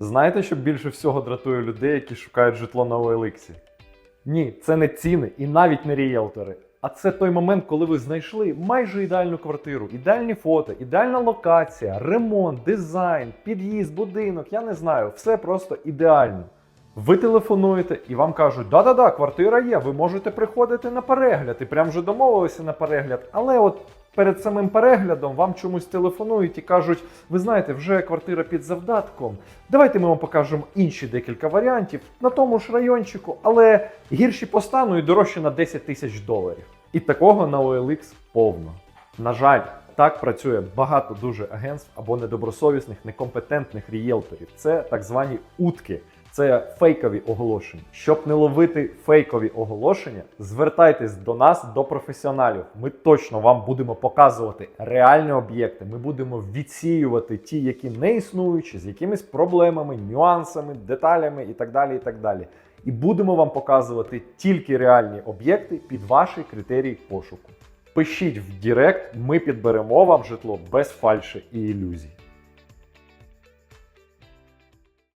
Знаєте, що більше всього дратує людей, які шукають житло на OLX? Ні, це не ціни і навіть не ріелтори. А це той момент, коли ви знайшли майже ідеальну квартиру, ідеальні фото, ідеальна локація, ремонт, дизайн, під'їзд, будинок, я не знаю, все просто ідеально. Ви телефонуєте і вам кажуть, да-да-да, квартира є, ви можете приходити на перегляд, і прям вже домовилися на перегляд. Але от перед самим переглядом вам чомусь телефонують і кажуть, ви знаєте, вже квартира під завдатком. Давайте ми вам покажемо інші декілька варіантів на тому ж райончику, але гірші по стану і дорожче на 10 тисяч доларів. І такого на OLX повно. На жаль, так працює багато дуже агентств або недобросовісних, некомпетентних рієлторів. Це так звані утки. Це фейкові оголошення. Щоб не ловити фейкові оголошення, звертайтесь до нас, до професіоналів. Ми точно вам будемо показувати реальні об'єкти. Ми будемо відсіювати ті, які не існуючі, з якимись проблемами, нюансами, деталями і так далі. І так далі. І будемо вам показувати тільки реальні об'єкти під ваші критерії пошуку. Пишіть в Директ, ми підберемо вам житло без фальші і ілюзій.